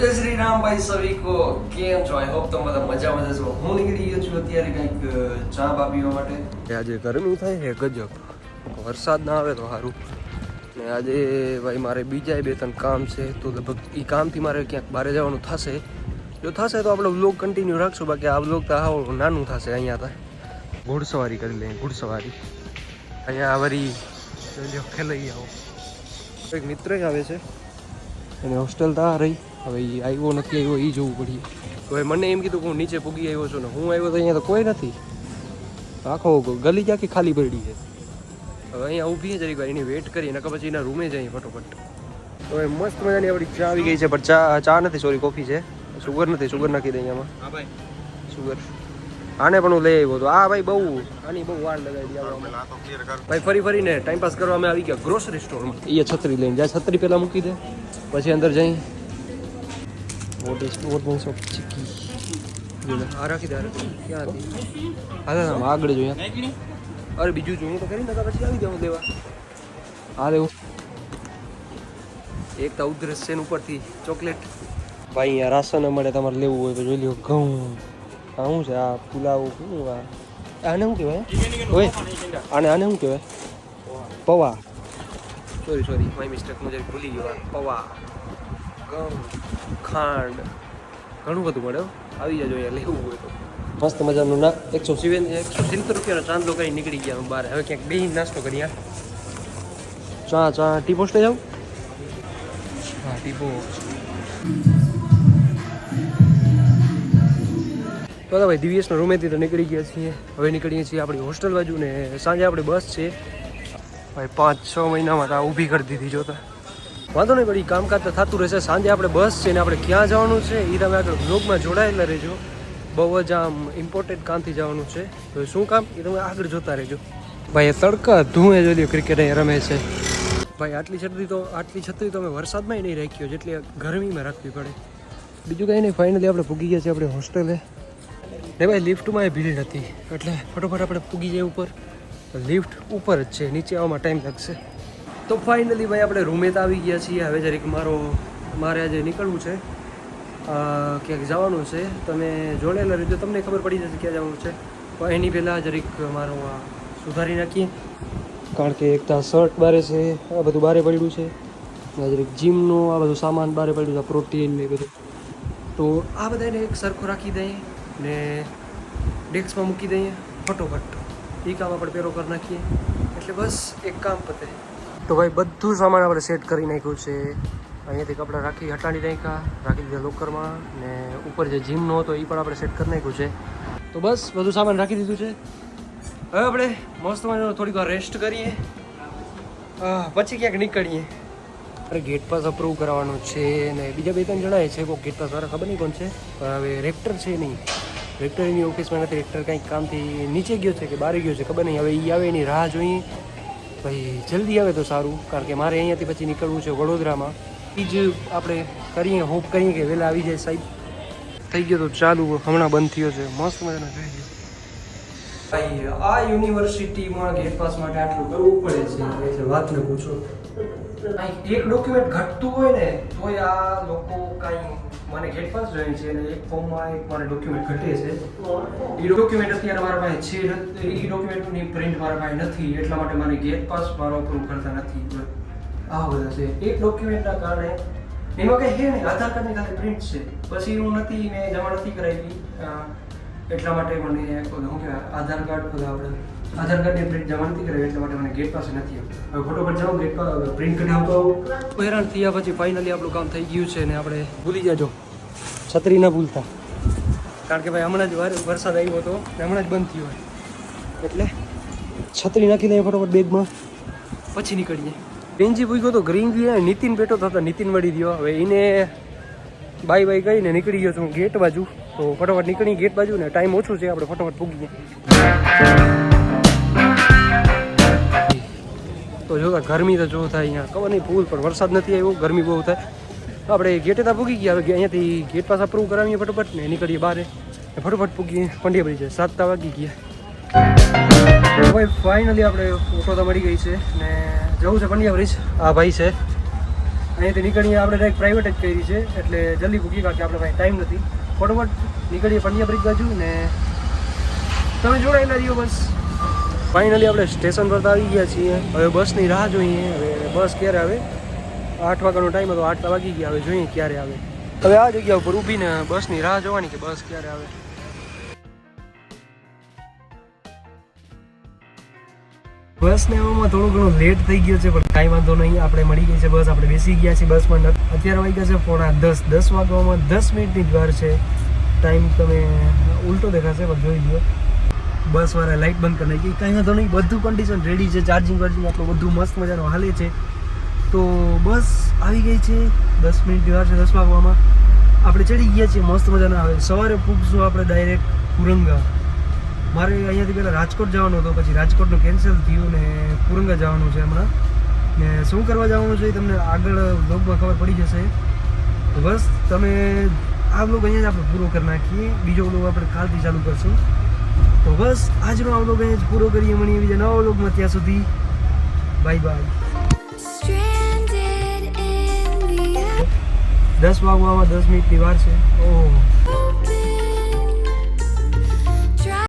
જય શ્રી રામભાઈ સવિકો કેમ છો? આઈ હોપ તમે બધા મજામાં જ હશો. હું નીકળી ગયો છું અત્યારે કંઈક ચા બા પીવા માટે આજે ગરમી થાય છે, ગજબ. વરસાદ ના આવે તો સારું ને આજે ભાઈ મારે બીજા બે ત્રણ કામ છે, તો લગભગ એ કામથી મારે ક્યાંક બહાર જવાનું થશે. જો થશે તો આપણે વ્લોગ કન્ટિન્યુ રાખશું, બાકી આ વ્લોગ તો આવો નાનું થશે અહીંયા તો. ઘોડસવારી કરી લઈએ, ઘોડસવારી. અહીંયા વરી જો ખેલાઈ આવો એક મિત્ર આવે છે, એને હોસ્ટેલ તા રહી. હવે એ આવ્યો નથી આવ્યો એ જોવું પડી હવે મને એમ કીધું કે હું નીચે પૂગી આવ્યો છું ને હું આવ્યો તો અહીંયા તો કોઈ નથી. આખો ગલી જ કે ખાલી પડી છે. હવે અહીંયા ઊભી જરી વાર એની વેટ કરી નકર પછી એના રૂમે જઈએ ફટોફટ. હવે મસ્ત મજાની આપણી ચા આવી ગઈ છે પણ ચા ચા નથી સોરી કોફી છે. સુગર નથી સુગર નાખી દઈએ આમાં ભાઈ. સુગર આને પણ હું લઈ આવ્યો હતો આ ભાઈ બહુ આની બહુ વાર લગાવી ભાઈ ફરી ફરીને ટાઈમ પાસ કરવા અમે આવી ગયા ગ્રોસરી સ્ટોરમાં એ છત્રી લઈને જાય છત્રી પહેલાં મૂકી દે પછી અંદર જઈ. હા હા, હા આગળ જોઈએ અરે બીજું જોયું તો કરી નકા પછી આવી જાઉં લેવા હા લેવું એક ઉધરસ છે ઉપરથી ચોકલેટ ભાઈ અહીંયા રાશન મળે તમારે લેવું હોય જોઈ લ્યો ઘઉં આ છે આ પુલાવ શું આ આને શું કહેવાય ઓય આને આને શું કહેવાય પૌવા સોરી સોરી માય મિસ્ટેક હું જરી ગયો પૌવા ઘઉં ખાંડ. ઘણું બધું મળે. આવી જજો અહીંયા લેવું હોય તો. મસ્ત મજાનું ના એકસો સિવેન. એકસો સિત્તેર રૂપિયાનો ચાંદલો કરી નીકળી ગયા બહાર. હવે ક્યાંક બે નાસ્તો કરીએ ચા ચા ટી પોસ્ટે જાઉં હા ટી પોસ્ટ. તો તો ભાઈ દિવ્યેશના રૂમેથી તો નીકળી ગયા છીએ. હવે નીકળીએ છીએ આપણી હોસ્ટેલ બાજુ ને સાંજે આપણી બસ છે. ભાઈ પાંચ છ મહિનામાં તો ઊભી કરી દીધી જોતા. વાંધો નહીં પણ એ કામકાજ તો થતું રહેશે. સાંજે આપણે બસ છે ને આપણે ક્યાં જવાનું છે એ તમે આગળ બ્લોગમાં જોડાયેલા રહેજો. બહુ જ આમ ઇમ્પોર્ટન્ટ કામથી જવાનું છે. તો શું કામ? એ તમે આગળ જોતા રહેજો. ભાઈ, એ તડકા ધૂએ જોઈ ક્રિકેટ રમે છે. ભાઈ, આટલી છત્રી તો આટલી છત્રી તો અમે વરસાદમાં નહીં રાખ્યો જેટલી ગરમીમાં રાખવી પડે. બીજું કંઈ નહીં ફાઇનલી આપણે પૂગી ગયા છીએ આપણે હોસ્ટેલે ને ભાઈ લિફ્ટમાં એ ભીડ હતી. એટલે ફટોફટ આપણે પૂગી જાય ઉપર. લિફ્ટ ઉપર જ છે, નીચે આવવામાં ટાઈમ લાગશે. તો ફાઇનલી ભાઈ આપણે રૂમે તો આવી ગયા છીએ. હવે જરીક મારો, મારે આજે નીકળવું છે. ક્યાંક જવાનું છે. તમે જોડેલા રીતે તમને ખબર પડી જશે ક્યાં જવાનું છે. પણ એની પહેલાં જરીક મારું આ સુધારી નાખીએ. કારણ કે એક તો શર્ટ બારે છે, આ બધું બારે પડ્યું છે. જરીક જીમનું આ બધું સામાન બારે પડ્યું છે પ્રોટીન ને બધું. તો આ બધાને એક સરખું રાખી દઈએ ને ડેસ્કમાં મૂકી દઈએ. ફટોફટ. એ કામ આપણે પેરો કરી નાખીએ. એટલે બસ એક કામ પતે. તો ભાઈ બધું સામાન આપણે સેટ કરી નાખ્યું છે. અહીંયાથી કપડાં રાખી હટાડી નાખ્યા રાખી દીધા લોકરમાં ને ઉપર જે જીમનો હતો એ પણ આપણે સેટ કરી નાખ્યું છે. તો બસ, બધું સામાન રાખી દીધું છે. હવે આપણે મસ્ત મજાનો થોડીક વાર રેસ્ટ કરીએ. પછી ક્યાંક નીકળીએ. અરે ગેટ પાસ અપ્રૂવ કરવાનો છે ને બીજા બે ત્રણ જણાય છે કોઈ ગેટ પાસ વાળા, ખબર નહીં કોણ છે, પણ હવે રેક્ટર છે નહીં. રેક્ટર એની ઓફિસમાં નથી રેક્ટર કંઈક કામથી નીચે ગયો છે કે બહાર ગયો છે, ખબર નહીં. હવે એ આવે એની રાહ જોઈએ ભાઈ, જલ્દી આવે તો સારું, કારણ કે મારે અહીંયાથી પછી નીકળવું છે વડોદરામાં. એ જ આપણે કરીએ હોપ કરીએ કે વહેલા આવી જાય સાહેબ. થઈ ગયો તો ચાલુ, હમણાં બંધ થયો છે. મસ્ત મજાનો ગયો ભાઈ, આ યુનિવર્સિટીમાં ગેટ પાસ માટે આટલું કરવું પડે છે. વાત ને પૂછો. એક ડોક્યુમેન્ટ ઘટતું હોય ને તોય આ લોકો કાંઈ મને ગેટ પાસ જોઈએ છે અને એક ફોર્મમાં એક મારે ડોક્યુમેન્ટ ઘટે છે. એ ડોક્યુમેન્ટ અત્યારે મારા પાસે છે એ ડોક્યુમેન્ટની પ્રિન્ટ મારા પાસે નથી એટલા માટે મને ગેટ પાસ મારો અપ્રૂવ કરતા નથી. આ બધા છે. એક ડોક્યુમેન્ટના કારણે એમાં કંઈ છે નહીં આધાર કાર્ડની સાથે પ્રિન્ટ છે. પછી હું નથી મેં જમા નથી કરાવી. એટલા માટે મને શું કહેવાય આધાર કાર્ડ બધા આપણે આધાર કાર્ડની પ્રિન્ટ જમા નથી કરાવી એટલા માટે મને ગેટ પાસે નથી હવે પર જાઉં ગેટ પ્રિન્ટ કરી આવતો આવું હેરાન થયા પછી ફાઇનલી આપણું કામ થઈ ગયું છે ને આપણે ભૂલી જાજો. છત્રી ના ભૂલતા. કારણ કે ભાઈ હમણાં જ વરસાદ આવ્યો હતો હમણાં જ બંધ થયો હોય. એટલે છત્રી નાખી દઈએ ફટોફટ બેગમાં. પછી નીકળીએ. બેનજી પૂછ્યો તો ગ્રીન જી નીતિન બેઠો થતો નીતિન મળી ગયો હવે એને બાય બાય કહીને નીકળી ગયો છું ગેટ બાજુ. તો ફટાફટ નીકળી ગેટ બાજુ ને ટાઈમ ઓછું છે, આપણે ફટાફટ પૂગીએ. તો જોતા ગરમી તો જો થાય અહીંયા. ખબર નહીં ફૂલ પણ વરસાદ નથી આવ્યો, ગરમી બહુ થાય. આપણે ગેટે તો પૂગી ગયા. હવે અહીંયાથી ગેટ પાસે અપ્રૂવ કરાવીએ ફટોફટ. ને નીકળીએ બહાર ફટોફટ પૂગીએ. પંડિયા બ્રિજ સાત તા વાગી ગયા. ભાઈ ફાઇનલી આપણે ઓટો તો મળી ગઈ છે. ને જવું છે પંડિયા બ્રિજ આ ભાઈ છે. અહીંયાથી નીકળીએ. આપણે ડાયરેક્ટ પ્રાઇવેટ જ કરી છે. એટલે જલ્દી ભૂકી કારણ કે આપણે ભાઈ ટાઈમ નથી. ફટોફટ નીકળીએ પંડ્યા બ્રિજ બાજુ. ને તમે જોડાયેલા રહ્યો બસ. ફાઇનલી આપણે સ્ટેશન પર આવી ગયા છીએ. હવે બસની રાહ જોઈએ. હવે બસ ક્યારે આવે? આઠ વાગ્યાનો ટાઈમ હતો. આઠ વાગી ગયા. હવે જોઈએ ક્યારે આવે. હવે આ જગ્યા ઉપર ઊભીને બસની રાહ જોવાની કે બસ ક્યારે આવે. બસ ને એવામાં થોડું ઘણું લેટ થઈ ગયું છે, પણ કાંઈ વાંધો નહીં. આપણે મળી ગઈ છે બસ. આપણે બેસી ગયા છીએ બસમાં. અત્યારે વાગ્યા ગયા છે પોણા દસ. દસ વાગવામાં દસ મિનિટની જ વાર છે. ટાઈમ તમે ઉલટો દેખાશે, પણ જોઈ લો બસ વાળા લાઇટ બંધ કરી નાખી. કંઈ વાંધો નહીં, બધું કન્ડિશન રેડી છે ચાર્જિંગ વાર્જિંગ આપણું બધું મસ્ત મજાનું હાલે છે. તો બસ આવી ગઈ છે, દસ મિનિટની વાર છે દસમા વાગવામાં આપણે ચડી ગયા છીએ મસ્ત મજાના. આવે સવારે પૂગશું આપણે ડાયરેક્ટ પુરંગા. મારે અહીંયાથી પહેલાં રાજકોટ જવાનું હતું, પછી રાજકોટનું કેન્સલ થયું ને પુરંગા જવાનું છે હમણાં. ને શું કરવા જવાનું છે એ તમને આગળ બ્લોગમાં ખબર પડી જશે. બસ તમે આ બ્લોગ અહીંયા જ આપણે પૂરો કરી નાખીએ. બીજો બ્લોગ આપણે કાલથી ચાલુ કરશું. તો બસ આજનો આ અહીંયા જ પૂરો કરીએ મળીએ એવી નવા બ્લોગમાં ત્યાં સુધી બાય બાય દસ વાગવામાં દસ મિનિટની વાર છે. ઓહ.